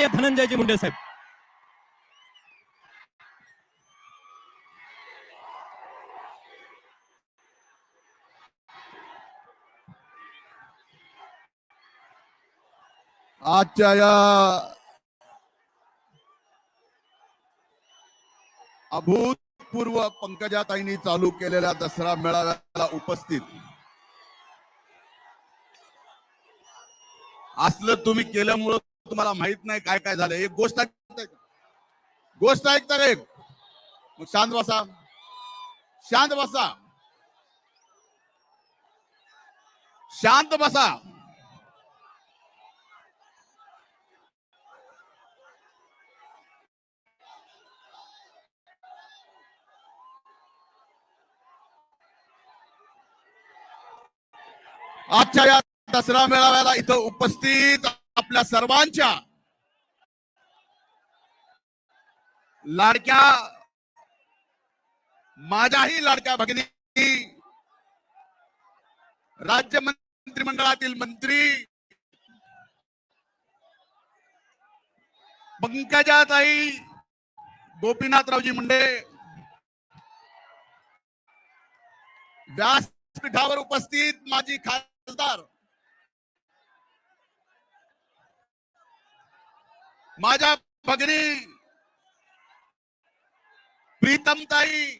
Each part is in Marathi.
माननीय धनंजयजी मुंडे साहेब. आजच्या या अभूतपूर्व पंकजाताईंनी चालू केलेल्या दसरा मेळाव्याला उपस्थित. असलं तुम्ही केल्यामुळं तुम्हाला माहित नाही काय काय एक गोष्ट ऐकताय गोष्ट ऐकता का एक मग शांत बसा. शांत बसा. शांत बसा. आजच्या या दसरा मेळाव्याला इथं उपस्थित आपल्या सर्वांच्या लाडक्या माझ्याही लाडक्या भगिनी राज्य मंत्रिमंडळातील मंत्री पंकजाताई गोपीनाथरावजी मुंडे व्यासपीठावर उपस्थित माजी खासदार माझ्या भगिनी प्रीतमताई.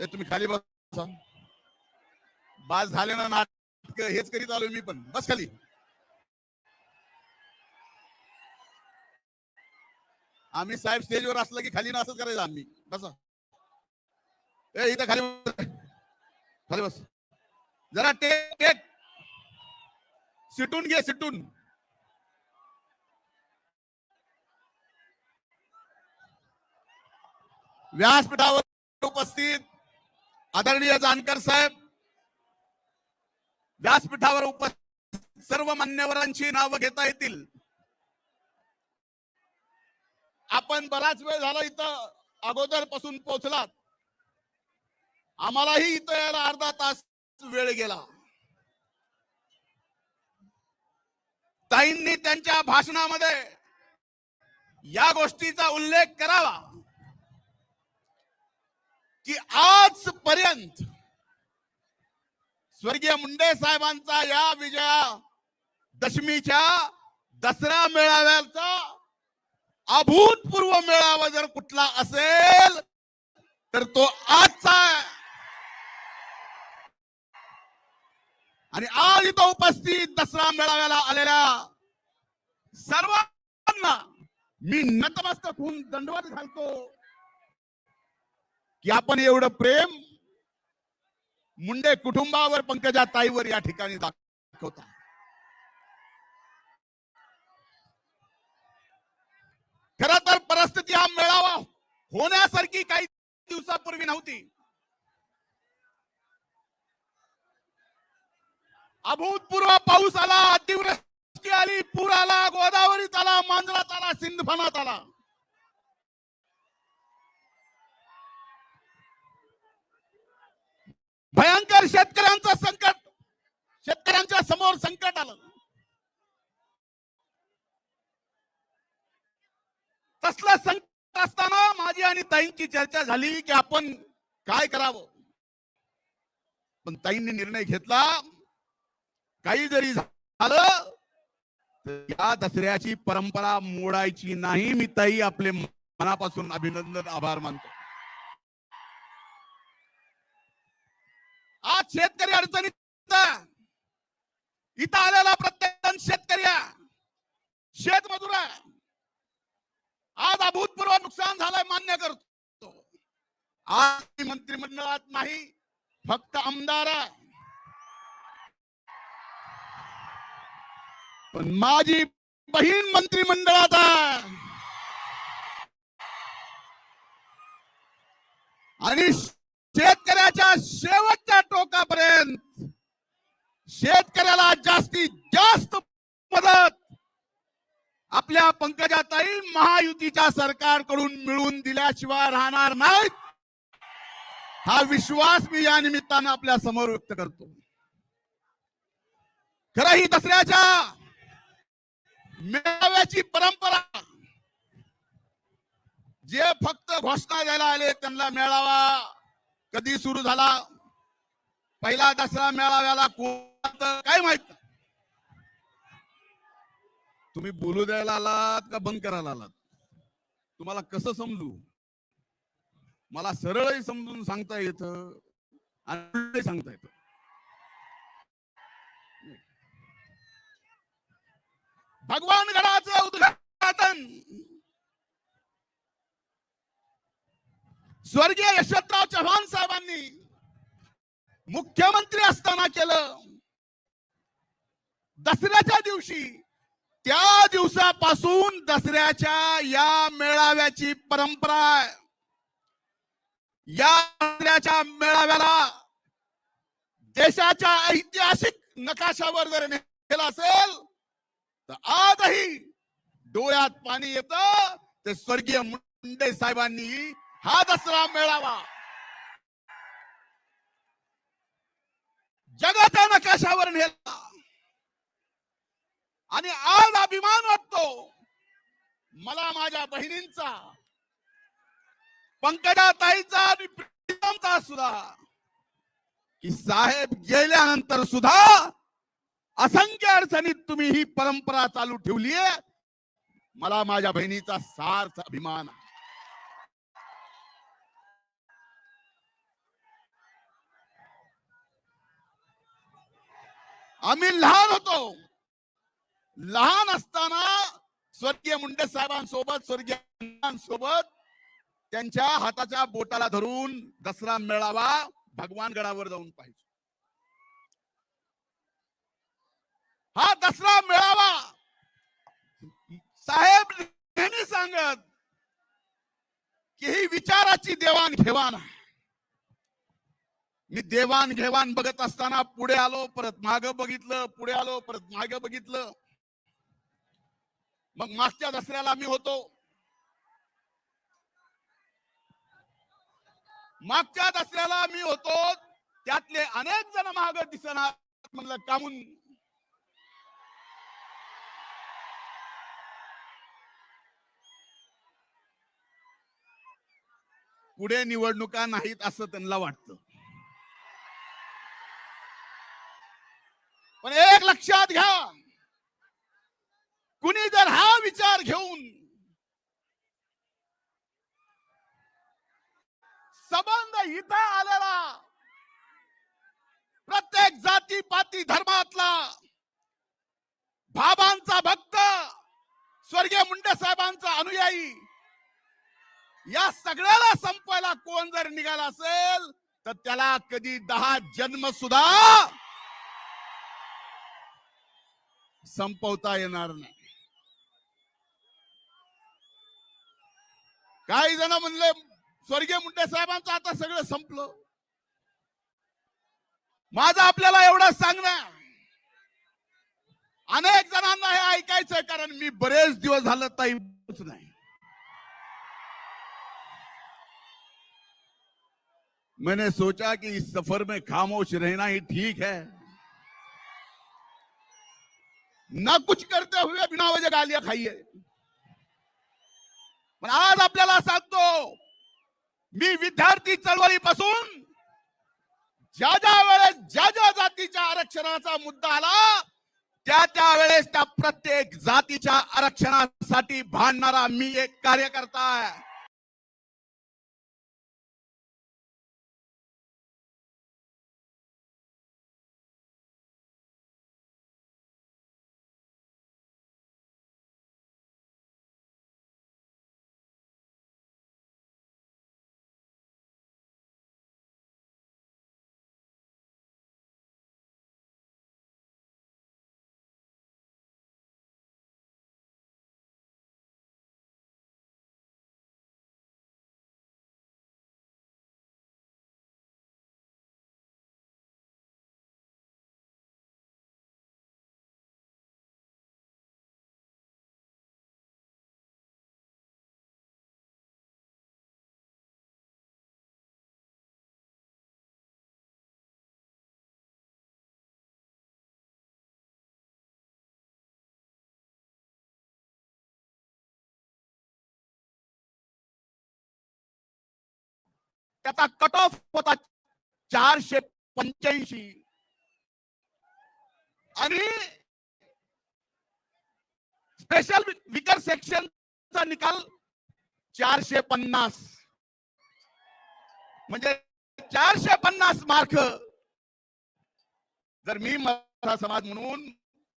ए, तुम्ही खाली बसा. बास झाले ना नाटक हेच करीत आलो मी पण. बस खाली. आम्ही साहेब स्टेजवर असलं की खाली ना असंच करायचं आम्ही. बसा. ए इथं खाली बस. खाली बस. जरा टेक टेक. सिटून घे सिटून. व्यासपीठावर उपस्थित आदरणीय जानकर साहेब. व्यासपीठावर उपस्थित सर्व मान्यवरांची नावं घेता येतील. आपण बराच वेळ झाला इथं अगोदरपासून पोहोचलात. आम्हालाही इथं यायला अर्धा तास वेळ गेला. ताईंनी त्यांच्या भाषणामध्ये या गोष्टीचा उल्लेख करावा की आजपर्यंत स्वर्गीय मुंडे साहेबांचा या विजया दशमीच्या दसरा मेळाव्याचा अभूतपूर्व मेळावा जर कुठला असेल तर तो आजचा आणि आज इथं उपस्थित दसरा मेळाव्याला आलेल्या सर्वांना मी नतमस्तक होऊन दंडवत घालतो की आपण एवढं प्रेम मुंडे कुटुंबावर पंकजा ताईवर या ठिकाणी दाखवता. खर तर परिस्थिती हा मेळावा होण्यासारखी काही दिवसापूर्वी नव्हती. अभूतपूर्व पाऊस आला अतिवृष्टी आली पूर आला गोदावरीत आला मांजरात आला सिंधफणात आला. भयंकर शेतकऱ्यांचं संकट शेतकऱ्यांच्या समोर संकट आलं. तसलं संकट असताना माझी आणि ताईंची चर्चा झाली की आपण काय करावं? पण ताईंनी निर्णय घेतला काही जरी झालं या दसऱ्याची परंपरा मोडायची नाही. मी ताई आपले मनापासून अभिनंदन आभार मानतो. आज शेतकरी अडचणीत इथं आलेला प्रत्येक जण शेतकरी शेतमजूर आहे. आज अभूतपूर्व नुकसान झालंय मान्य करतो. आज मंत्रिमंडळात नाही फक्त आमदार आहे. पण माझी बहीण मंत्रिमंडळात आणि शेतकऱ्याच्या शेवटच्या टोकापर्यंत शेतकऱ्याला जास्तीत जास्त मदत आपल्या पंकजाताई महायुतीच्या सरकारकडून मिळवून दिल्याशिवाय राहणार नाहीत. हा विश्वास मी या निमित्तानं आपल्यासमोर व्यक्त करतो. खरं ही दसऱ्याच्या मेळाव्याची परंपरा. जे फक्त घोषणा द्यायला आले त्यांना मेळावा कधी सुरू झाला? पहिला दसरा मेळाव्याला कोण काय माहीत? तुम्ही बोलू द्यायला आलात का बंद करायला आलात? तुम्हाला कसं समजू? मला सरळही समजून सांगता येत आणि सांगता येतं. भगवान गडाचं उद्घाटन. स्वर्गीय यशवंतराव चव्हाण साहेबांनी मुख्यमंत्री असताना केलं. दसऱ्याच्या दिवशी त्या दिवसापासून दसऱ्याच्या या मेळाव्याची परंपरा या दसऱ्याच्या मेळाव्याला देशाच्या ऐतिहासिक नकाशावर जर नेला असेल तर आजही डोळ्यात पाणी येत. ते स्वर्गीय मुंडे साहेबांनी हा दसरा मेळावा. जगाच्या नकाशावर नेला. आणि आज अभिमान वाटतो. मला माझ्या बहिणींचा पंकजा ताईचा आणि प्रियमचा सुद्धा की साहेब गेल्यानंतर सुद्धा असंख्य अडचणीत तुम्ही ही परंपरा चालू ठेवली आहे मला माझ्या बहिणीचा सार्थ अभिमान आहे. आम्ही लहान होतो. लहान असताना स्वर्गीय मुंडे साहेबांसोबत स्वर्गीय सोबत त्यांच्या हाताच्या बोटाला धरून दसरा मेळावा भगवान गडावर जाऊन पाहिजे हा दसरा मिळावा. साहेब नेहमी सांगत की ही विचाराची देवाण घेवाण आहे. मी देवाण घेवाण बघत असताना पुढे आलो परत माग बघितलं पुढे आलो परत माग बघितलं. मग मागच्या दसऱ्याला मी होतो. मागच्या दसऱ्याला मी होतो. त्यातले अनेक जण माग दिसणार म्हणलं कामून पुढे निवडणुका नाहीत असं त्यांना वाटतं. पण एक लक्षात घ्या. कुणी जर हा विचार घेऊन संबंध इथं आलेला प्रत्येक जाती पाती धर्मातला बाबांचा भक्त स्वर्गीय मुंडे साहेबांचा अनुयायी या सगळ्याला संपवायला कोण जर निघाला असेल तर त्याला कधी दहा जन्म सुद्धा संपवता येणार नाही. काही जण म्हणले स्वर्गीय मुंडे साहेबांचं आता सगळं संपलं. माझं आपल्याला एवढं सांगणं अनेक जणांना हे ऐकायचंय कारण मी बरेच दिवस झालं ताई नाही. मैंने सोचा कि इस सफर में खामोश रहना ही ठीक है। ना कुछ करते हुए बिना वजह गालिया खाइए। पण आज आपल्याला सांगतो मी विद्यार्थी चळवळीपासून ज्या ज्या वेळेस ज्या ज्या जातीच्या आरक्षणाचा मुद्दा आला त्या त्या वेळेस त्या प्रत्येक जातीच्या आरक्षणासाठी भांडणारा मी एक कार्यकर्ता आहे. त्याचा कट ऑफ होता चारशे पंच्याऐंशी. आणि स्पेशल विकर सेक्शनचा निकाल चारशे पन्नास. म्हणजे चारशे पन्नास मार्क जर मी मराठा समाज म्हणून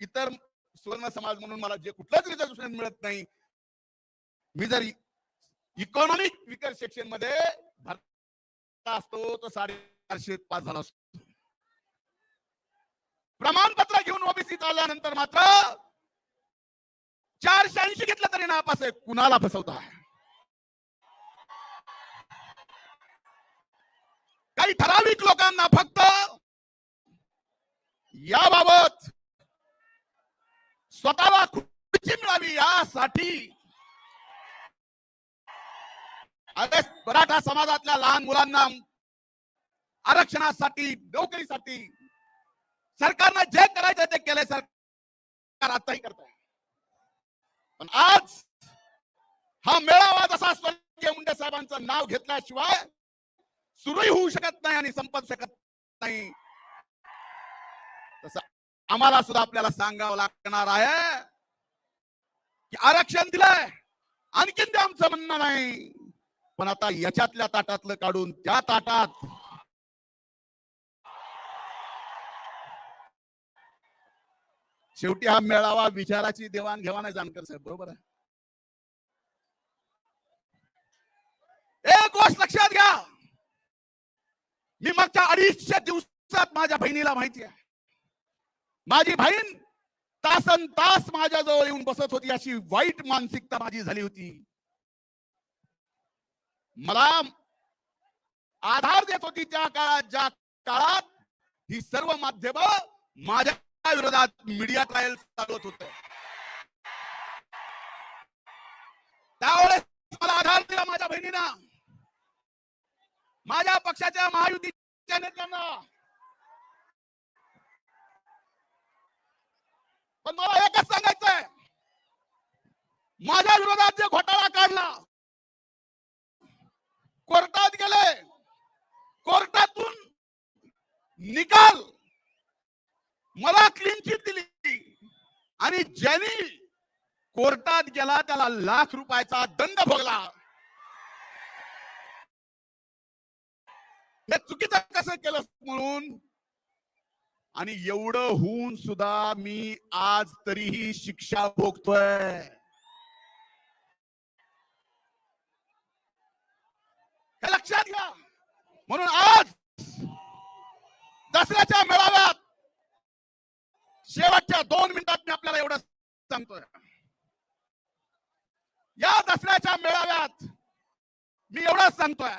इतर सुवर्ण समाज म्हणून मला जे कुठलंच रिझर्वेशन मिळत नाही मी जर इकॉनॉमिक विकर सेक्शनमध्ये भरता असतो. प्रमाणपत्र घेऊन ओबीसीत आल्यानंतर मात्र चारशे ऐंशी घेतलं तरी नापास आहे. कुणाला फसवता? काही ठराविक लोकांना फक्त याबाबत स्वतःला खुर्ची मिळावी यासाठी अरे मराठा समाजातल्या लहान मुलांना आरक्षणासाठी नोकरीसाठी सरकारनं जे करायचं ते केलंय सरकार आताही करत आहे पण आज हा मेळावा जसा स्वर्गीय मुंडे साहेबांचं नाव घेतल्याशिवाय सुरूही होऊ शकत नाही आणि संपत शकत नाही. तसं आम्हाला सुद्धा आपल्याला सांगावं लागणार आहे की आरक्षण दिलंय. आणखीन ते आमचं म्हणणं नाही. पण आता याच्यातल्या ताटातलं काढून त्या ताटात शेवटी हा मेळावा विचाराची देवाणघेवाण आहे जानकर साहेब बरोबर आहे? एक गोष्ट लक्षात घ्या. मी मागच्या अडीचशे दिवसात माझ्या बहिणीला माहिती आहे. माझी बहीण तासन तास माझ्या जवळ येऊन बसत होती अशी वाईट मानसिकता माझी झाली होती. मला आधार देत होती त्या काळात ज्या काळात ही सर्व माध्यम माझ्या विरोधात मीडिया ट्रायल चालवत होत. त्यावेळेस मला आधार दिला माझ्या बहिणीना. माझ्या पक्षाच्या महायुतीच्या नेत्यांना. पण मला एकच सांगायचंय. माझ्या विरोधात जे घोटाळा काढला कोर्टात गेले. कोर्टातून निकाल मला क्लीन चिट दिली. आणि ज्यांनी कोर्टात गेला त्याला लाख रुपयाचा दंड भोगला. हे चुकीचं कसं केलं म्हणून? आणि एवढं होऊन सुद्धा मी आज तरीही शिक्षा भोगतोय. हे लक्षात घ्या. म्हणून आज दसऱ्याच्या मेळाव्यात शेवटच्या दोन मिनिटात मी आपल्याला एवढं सांगतोय. या दसऱ्याच्या मेळाव्यात मी एवढंच सांगतोय.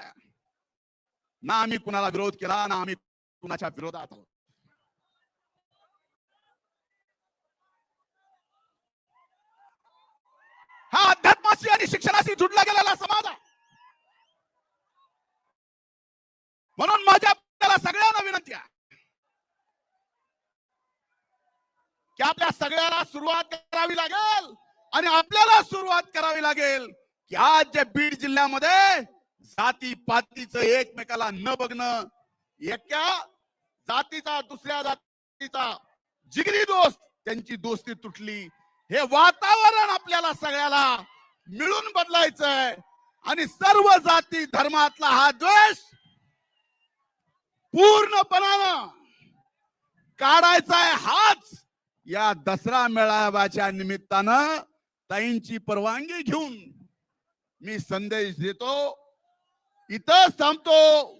ना आम्ही कुणाला विरोध केला ना आम्ही कुणाच्या विरोधात आहोत. हा अध्यात्माशी आणि शिक्षणाशी जुडला गेलेला समाज आहे म्हणून माझ्या आपल्याला सगळ्यांना विनंती आहे आपल्या सगळ्याला सुरुवात करावी लागेल. आणि आपल्याला सुरुवात करावी लागेल. की आज जे बीड जिल्ह्यामध्ये जाती पातीचं एकमेकाला न बघणं एका जातीचा दुसऱ्या जातीचा जिगरी दोस्त त्यांची दोस्ती तुटली. हे वातावरण आपल्याला सगळ्याला मिळून बदलायचंय. आणि सर्व जाती धर्मातला हा द्वेष पूर्णपणानं काढायचा आहे हाच या दसरा मेळाव्याच्या निमित्तानं ताईंची परवानगी घेऊन मी संदेश देतो. इथंच थांबतो.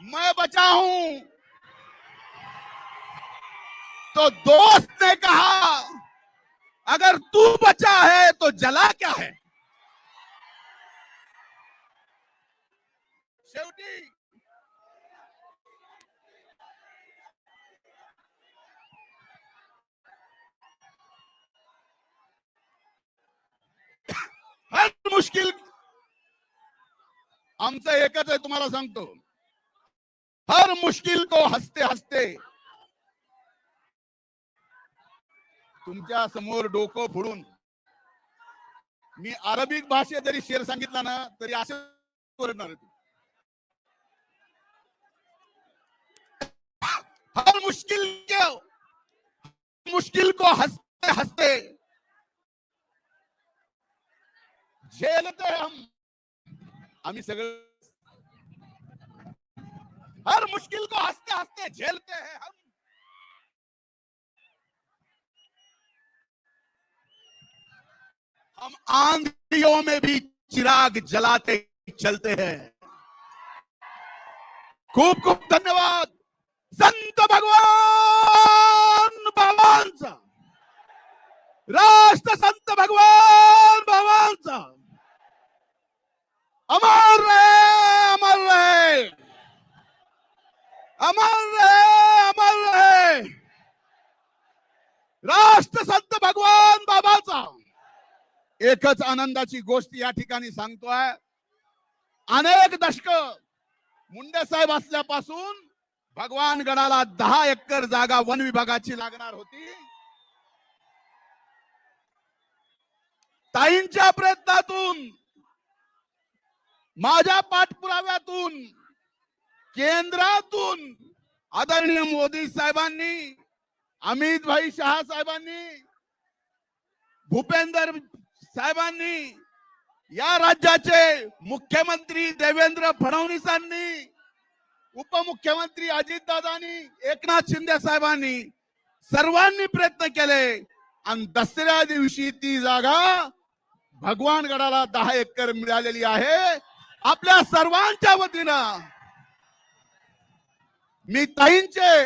मैं बचा हूँ। तो दोस्त ने कहा, अगर तू बचा है तो जला क्या है? हर मुश्किल आमचं एकच आहे तुम्हाला सांगतो हर मुश्किल को हसते हसते. तुमच्यासमोर डोकं फोडून. मी अरबिक भाषेत जरी शेर सांगितला ना तरी असे ओरडणार हर मुश्किल के मुश्किल को हंसते हंसते. झेलते हम. आम्ही सगळं हर मुश्किल को हँसते हँसते झेलते हैं हम। हम आंधियों में भी चिराग जलाते चलते हैं। खूब खूब धन्यवाद। संत भगवान बाबांचा राष्ट्र संत भगवान बाबांचा अमर रहे अमर रहे। अमर रहे अमर रहे। राष्ट्र संत भगवान बाबाचा। एकच आनंदाची गोष्ट या ठिकाणी सांगतोय. अनेक दशक मुंडे साहेब असल्यापासून भगवान गडाला दहा एकर जागा वन विभागाची लागणार होती. ताईंच्या प्रयत्नातून माझ्या पाठपुराव्यातून केंद्रातून आदरणीय मोदी साहेबांनी अमित भाई शहा साहेबांनी भूपेंद्र साहेबांनी या राज्याचे मुख्यमंत्री देवेंद्र फडणवीसांनी उपमुख्यमंत्री अजितदादांनी एकनाथ शिंदे साहेबांनी सर्वांनी प्रयत्न केले. आणि दसऱ्या दिवशी ती जागा भगवान गडाला दहा एकर मिळालेली आहे. आपल्या सर्वांच्या वतीनं मी ताईंचे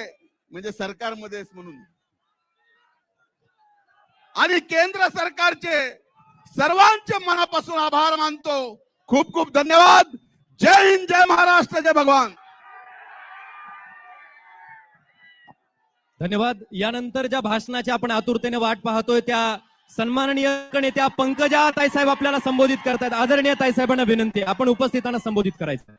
म्हणजे सरकारमध्येच म्हणून. आणि केंद्र सरकारचे सर्वांचे मनापासून आभार मानतो. खूप खूप धन्यवाद. जय हिंद जय महाराष्ट्र जय भगवान. धन्यवाद. यानंतर ज्या भाषणाची आपण आतुरतेने वाट पाहतोय त्या सन्माननीय नेत्या पंकजा ताईसाहेब आपल्याला संबोधित करतायत. आदरणीय ताईसाहेबांना विनंती आपण उपस्थितांना संबोधित करायचं.